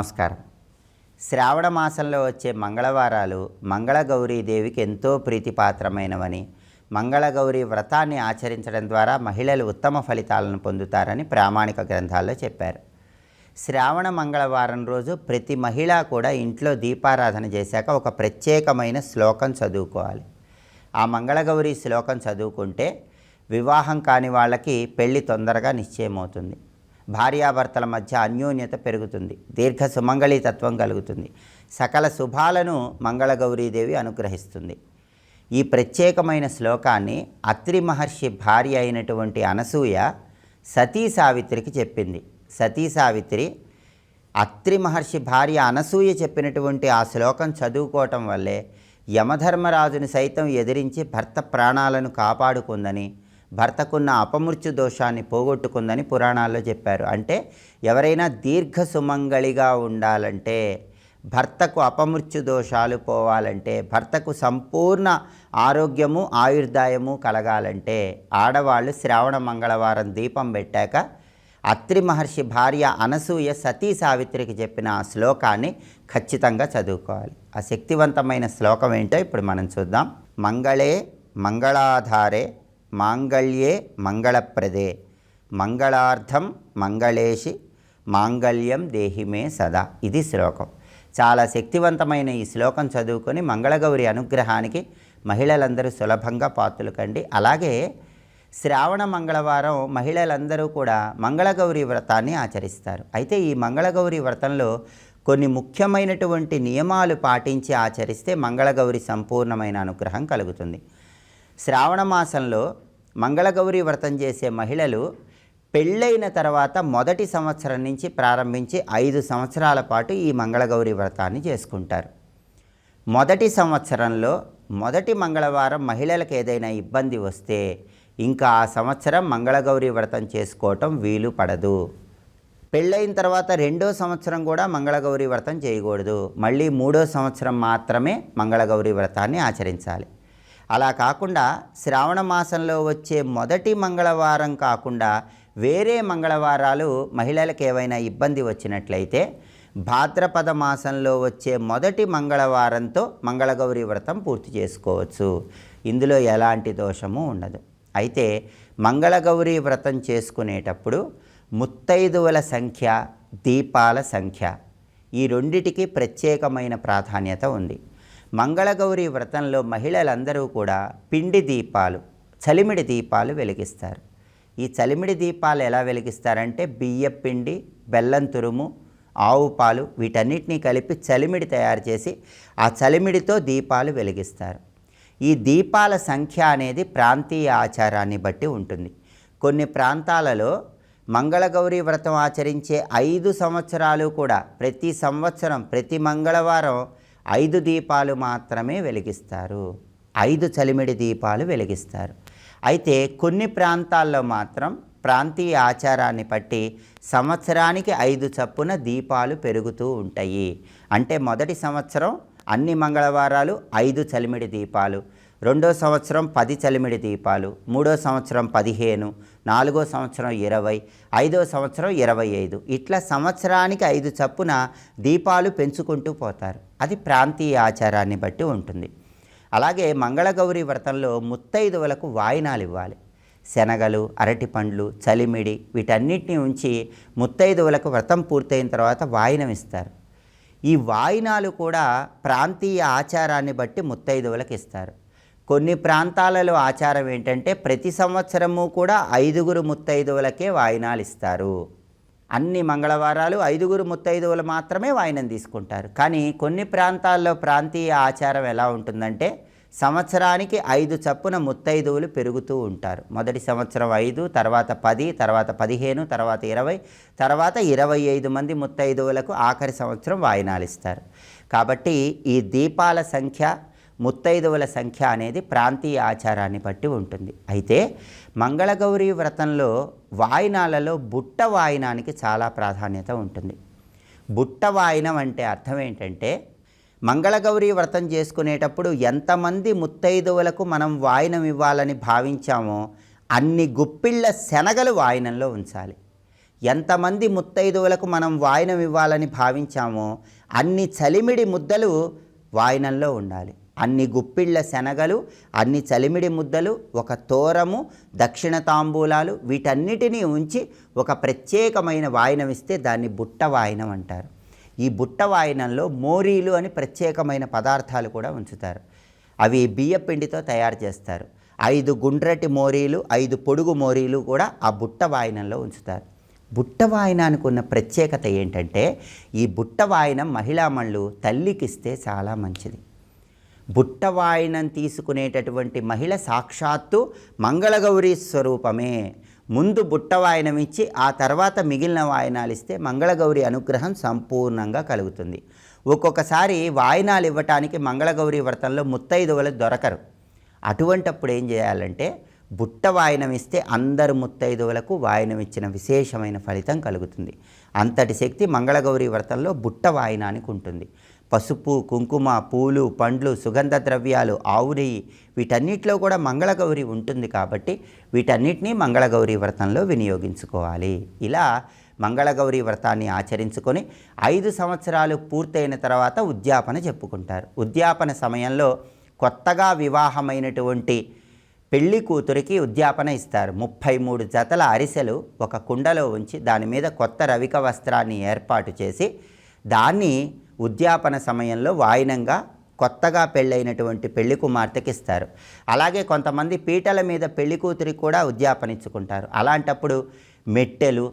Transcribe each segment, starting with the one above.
నమస్కారం. శ్రావణ మాసంలో వచ్చే మంగళవారాలు మంగళగౌరీదేవికి ఎంతో ప్రీతిపాత్రమైనవని మంగళగౌరి వ్రతాన్ని ఆచరించడం ద్వారా మహిళలు ఉత్తమ ఫలితాలను పొందుతారని ప్రామాణిక గ్రంథాల్లో చెప్పారు. శ్రావణ మంగళవారం రోజు ప్రతి మహిళ కూడా ఇంట్లో దీపారాధన చేశాక ఒక ప్రత్యేకమైన శ్లోకం చదువుకోవాలి. ఆ మంగళగౌరి శ్లోకం చదువుకుంటే వివాహం కాని వాళ్ళకి పెళ్ళి తొందరగా నిశ్చయమవుతుంది. భార్యాభర్తల మధ్య అన్యోన్యత పెరుగుతుంది. దీర్ఘ సుమంగళీతత్వం కలుగుతుంది. సకల శుభాలను మంగళగౌరీదేవి అనుగ్రహిస్తుంది. ఈ ప్రత్యేకమైన శ్లోకాన్ని అత్రి మహర్షి భార్య అయినటువంటి అనసూయ సతీ సావిత్రికి చెప్పింది. సతీ సావిత్రి అత్రి మహర్షి భార్య అనసూయ చెప్పినటువంటి ఆ శ్లోకం చదువుకోవటం వల్లే యమధర్మరాజుని సైతం ఎదిరించి భర్త ప్రాణాలను కాపాడుకుందని భర్తకున్న అపమృత్యు దోషాన్ని పోగొట్టుకుందని పురాణాల్లో చెప్పారు. అంటే ఎవరైనా దీర్ఘ సుమంగళిగా ఉండాలంటే భర్తకు అపమృత్యు దోషాలు పోవాలంటే భర్తకు సంపూర్ణ ఆరోగ్యము ఆయుర్దాయము కలగాలంటే ఆడవాళ్ళు శ్రావణ మంగళవారం దీపం పెట్టాక అత్రి మహర్షి భార్య అనసూయ సతీ సావిత్రికి చెప్పిన ఆ శ్లోకాన్ని ఖచ్చితంగా చదువుకోవాలి. ఆ శక్తివంతమైన శ్లోకం ఏంటో ఇప్పుడు మనం చూద్దాం. మంగళే మంగళాధారే మాంగళ్యే మంగళప్రదే. మంగళార్థం మంగళేషి మాంగళ్యం దేహిమే సదా. ఇది శ్లోకం. చాలా శక్తివంతమైన ఈ శ్లోకం చదువుకొని మంగళగౌరి అనుగ్రహానికి మహిళలందరూ సులభంగా పాత్రలు కండి. అలాగే శ్రావణ మంగళవారం మహిళలందరూ కూడా మంగళగౌరి వ్రతాన్ని ఆచరిస్తారు. అయితే ఈ మంగళగౌరి వ్రతంలో కొన్ని ముఖ్యమైనటువంటి నియమాలు పాటించి ఆచరిస్తే మంగళగౌరి సంపూర్ణమైన అనుగ్రహం కలుగుతుంది. శ్రావణ మాసంలో మంగళగౌరి వ్రతం చేసే మహిళలు పెళ్ళైన తర్వాత మొదటి సంవత్సరం నుంచి ప్రారంభించి ఐదు సంవత్సరాల పాటు ఈ మంగళగౌరి వ్రతాన్ని చేసుకుంటారు. మొదటి సంవత్సరంలో మొదటి మంగళవారం మహిళలకు ఏదైనా ఇబ్బంది వస్తే ఇంకా ఆ సంవత్సరం మంగళగౌరి వ్రతం చేసుకోవటం వీలు పడదు. పెళ్ళైన తర్వాత రెండో సంవత్సరం కూడా మంగళగౌరి వ్రతం చేయకూడదు. మళ్ళీ మూడో సంవత్సరం మాత్రమే మంగళగౌరి వ్రతాన్ని ఆచరించాలి. అలా కాకుండా శ్రావణ మాసంలో వచ్చే మొదటి మంగళవారం కాకుండా వేరే మంగళవారాలు మహిళలకు ఏవైనా ఇబ్బంది వచ్చినట్లయితే భాద్రపద మాసంలో వచ్చే మొదటి మంగళవారంతో మంగళగౌరి వ్రతం పూర్తి చేసుకోవచ్చు. ఇందులో ఎలాంటి దోషము ఉండదు. అయితే మంగళగౌరి వ్రతం చేసుకునేటప్పుడు ముత్తైదువుల సంఖ్య దీపాల సంఖ్య ఈ రెండిటికి ప్రత్యేకమైన ప్రాధాన్యత ఉంది. మంగళగౌరి వ్రతంలో మహిళలందరూ కూడా పిండి దీపాలు చలిమిడి దీపాలు వెలిగిస్తారు. ఈ చలిమిడి దీపాలు ఎలా వెలిగిస్తారంటే బియ్య పిండి బెల్లం తురుము ఆవు పాలు వీటన్నిటినీ కలిపి చలిమిడి తయారు చేసి ఆ చలిమిడితో దీపాలు వెలిగిస్తారు. ఈ దీపాల సంఖ్య అనేది ప్రాంతీయ ఆచారాన్ని బట్టి ఉంటుంది. కొన్ని ప్రాంతాలలో మంగళగౌరి వ్రతం ఆచరించే ఐదు సంవత్సరాలు కూడా ప్రతి సంవత్సరం ప్రతి మంగళవారం ఐదు దీపాలు మాత్రమే వెలిగిస్తారు. ఐదు చలిమిడి దీపాలు వెలిగిస్తారు. అయితే కొన్ని ప్రాంతాల్లో మాత్రం ప్రాంతీయ ఆచారాన్ని బట్టి సంవత్సరానికి ఐదు చప్పున దీపాలు పెరుగుతూ ఉంటాయి. అంటే మొదటి సంవత్సరం అన్ని మంగళవారాలు ఐదు చలిమిడి దీపాలు రెండో సంవత్సరం పది చలిమిడి దీపాలు మూడో సంవత్సరం పదిహేను నాలుగో సంవత్సరం ఇరవై ఐదో సంవత్సరం ఇరవై ఐదు. ఇట్లా సంవత్సరానికి ఐదు చప్పున దీపాలు పెంచుకుంటూ పోతారు. అది ప్రాంతీయ ఆచారాన్ని బట్టి ఉంటుంది. అలాగే మంగళగౌరి వ్రతంలో ముత్తైదువులకు వాయినాలు ఇవ్వాలి. శనగలు అరటిపండ్లు చలిమిడి వీటన్నిటిని ఉంచి ముత్తైదువులకు వ్రతం పూర్తయిన తర్వాత వాయినం ఇస్తారు. ఈ వాయినాలు కూడా ప్రాంతీయ ఆచారాన్ని బట్టి ముత్తైదువులకు ఇస్తారు. కొన్ని ప్రాంతాలలో ఆచారం ఏంటంటే ప్రతి సంవత్సరము కూడా ఐదుగురు ముత్తైదువులకే వాయినాలు ఇస్తారు. అన్ని మంగళవారాలు ఐదుగురు ముత్తైదువులు మాత్రమే వాయినం తీసుకుంటారు. కానీ కొన్ని ప్రాంతాల్లో ప్రాంతీయ ఆచారం ఎలా ఉంటుందంటే సంవత్సరానికి ఐదు చప్పున ముత్తైదువులు పెరుగుతూ ఉంటారు. మొదటి సంవత్సరం ఐదు తర్వాత పది తర్వాత పదిహేను తర్వాత ఇరవై తర్వాత ఇరవై ఐదు మంది ముత్తైదువులకు ఆఖరి సంవత్సరం వాయినాలు ఇస్తారు. కాబట్టి ఈ దీపాల సంఖ్య ముత్తైదువుల సంఖ్య అనేది ప్రాంతీయ ఆచారాన్ని బట్టి ఉంటుంది. అయితే మంగళగౌరి వ్రతంలో వాయినాలలో బుట్ట వాయినానికి చాలా ప్రాధాన్యత ఉంటుంది. బుట్ట వాయినం అంటే అర్థం ఏంటంటే మంగళగౌరి వ్రతం చేసుకునేటప్పుడు ఎంతమంది ముత్తైదువులకు మనం వాయినం ఇవ్వాలని భావించామో అన్ని గుప్పిళ్ళ శనగలు వాయినంలో ఉంచాలి. ఎంతమంది ముత్తైదువులకు మనం వాయినం ఇవ్వాలని భావించామో అన్ని చలిమిడి ముద్దలు వాయినంలో ఉండాలి. అన్ని గుప్పిళ్ళ శనగలు అన్ని చలిమిడి ముద్దలు ఒక తోరము దక్షిణ తాంబూలాలు వీటన్నిటినీ ఉంచి ఒక ప్రత్యేకమైన వాయినమిస్తే దాన్ని బుట్ట వాయినం అంటారు. ఈ బుట్ట వాయినంలో మోరీలు అని ప్రత్యేకమైన పదార్థాలు కూడా ఉంచుతారు. అవి బియ్యపిండితో తయారు చేస్తారు. ఐదు గుండ్రటి మోరీలు ఐదు పొడుగు మోరీలు కూడా ఆ బుట్ట వాయినంలో ఉంచుతారు. బుట్ట వాయనానికి ఉన్న ప్రత్యేకత ఏంటంటే ఈ బుట్ట వాయినం మహిళామణులు తల్లికిస్తే చాలా మంచిది. బుట్ట వాయినం తీసుకునేటటువంటి మహిళ సాక్షాత్తు మంగళగౌరీ స్వరూపమే. ముందు బుట్టవాయనం ఇచ్చి ఆ తర్వాత మిగిలిన వాయనాలు ఇస్తే మంగళగౌరి అనుగ్రహం సంపూర్ణంగా కలుగుతుంది. ఒక్కొక్కసారి వాయనాలు ఇవ్వటానికి మంగళగౌరి వ్రతంలో ముత్తైదువులు దొరకరు. అటువంటప్పుడు ఏం చేయాలంటే బుట్ట వాయనం ఇస్తే అందరు ముత్తైదువులకు వాయనం ఇచ్చిన విశేషమైన ఫలితం కలుగుతుంది. అంతటి శక్తి మంగళగౌరి వ్రతంలో బుట్ట వాయనానికి ఉంటుంది. పసుపు కుంకుమ పూలు పండ్లు సుగంధ ద్రవ్యాలు ఆవునెయ్యి వీటన్నిటిలో కూడా మంగళగౌరి ఉంటుంది కాబట్టి వీటన్నిటినీ మంగళగౌరి వ్రతంలో వినియోగించుకోవాలి. ఇలా మంగళగౌరి వ్రతాన్ని ఆచరించుకొని ఐదు సంవత్సరాలు పూర్తయిన తర్వాత ఉద్యాపన చెప్పుకుంటారు. ఉద్యాపన సమయంలో కొత్తగా వివాహమైనటువంటి పెళ్ళి కూతురికి ఉద్యాపన ఇస్తారు. ముప్పై మూడు జతల అరిసెలు ఒక కుండలో ఉంచి దాని మీద కొత్త రవిక వస్త్రాన్ని ఏర్పాటు చేసి దాన్ని ఉద్యాపన సమయంలో వాయినంగా కొత్తగా పెళ్ళైనటువంటి పెళ్ళి కుమార్తెకి ఇస్తారు. అలాగే కొంతమంది పీటల మీద పెళ్ళి కూతురికి కూడా ఉద్యాపనించుకుంటారు అలాంటప్పుడు మెట్టెలు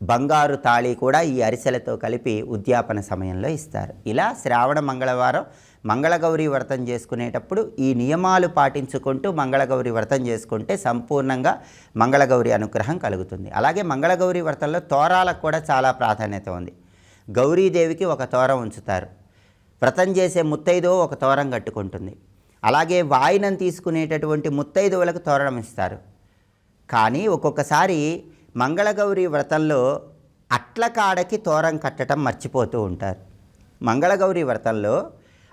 బంగారు తాళి కూడా ఈ అరిసెలతో కలిపి ఉద్యాపన సమయంలో ఇస్తారు. ఇలా శ్రావణ మంగళవారం మంగళగౌరి వ్రతం చేసుకునేటప్పుడు ఈ నియమాలు పాటించుకుంటూ మంగళగౌరి వ్రతం చేసుకుంటే సంపూర్ణంగా మంగళగౌరి అనుగ్రహం కలుగుతుంది. అలాగే మంగళగౌరి వ్రతంలో తోరాలకు కూడా చాలా ప్రాధాన్యత ఉంది. గౌరీదేవికి ఒక తోరం ఉంచుతారు. వ్రతం చేసే ముత్తైదో ఒక తోరం కట్టుకుంటుంది. అలాగే వాయినం తీసుకునేటటువంటి ముత్తైదువులకు తోరణం ఇస్తారు. కానీ ఒక్కొక్కసారి మంగళగౌరి వ్రతంలో అట్ల కాడకి తోరం కట్టడం మర్చిపోతూ ఉంటారు. మంగళగౌరి వ్రతంలో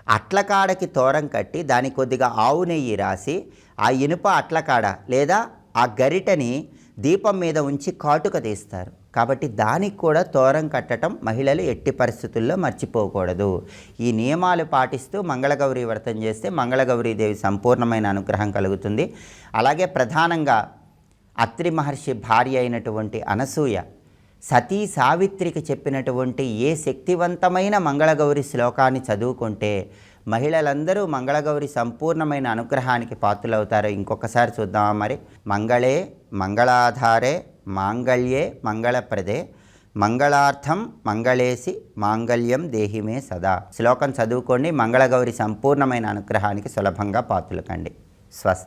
అట్ల కాడకి తోరం కట్టి దానికి కొద్దిగా ఆవు నెయ్యి రాసి ఆ ఇనుప అట్లకాడ లేదా ఆ గరిటని దీపం మీద ఉంచి కాటుక తీస్తారు. కాబట్టి దానికి కూడా తోరం కట్టడం మహిళలు ఎట్టి పరిస్థితుల్లో మర్చిపోకూడదు. ఈ నియమాలు పాటిస్తూ మంగళగౌరి వ్రతం చేస్తే మంగళగౌరీదేవి సంపూర్ణమైన అనుగ్రహం కలుగుతుంది. అలాగే ప్రధానంగా అత్రి మహర్షి భార్య అయినటువంటి అనసూయ సతీ సావిత్రికి చెప్పినటువంటి ఏ శక్తివంతమైన మంగళగౌరి శ్లోకాన్ని చదువుకుంటే మహిళలందరూ మంగళగౌరి సంపూర్ణమైన అనుగ్రహానికి పాత్రలవుతారు ఇంకొకసారి చూద్దామా మరి. మంగళే మంగళాధారే మాంగళ్యే మంగళప్రదే మంగళార్థం మంగళేసి మాంగళ్యం దేహిమే సదా. శ్లోకం చదువుకోండి మంగళగౌరి సంపూర్ణమైన అనుగ్రహానికి సులభంగా పాతులకండి. స్వస్తి.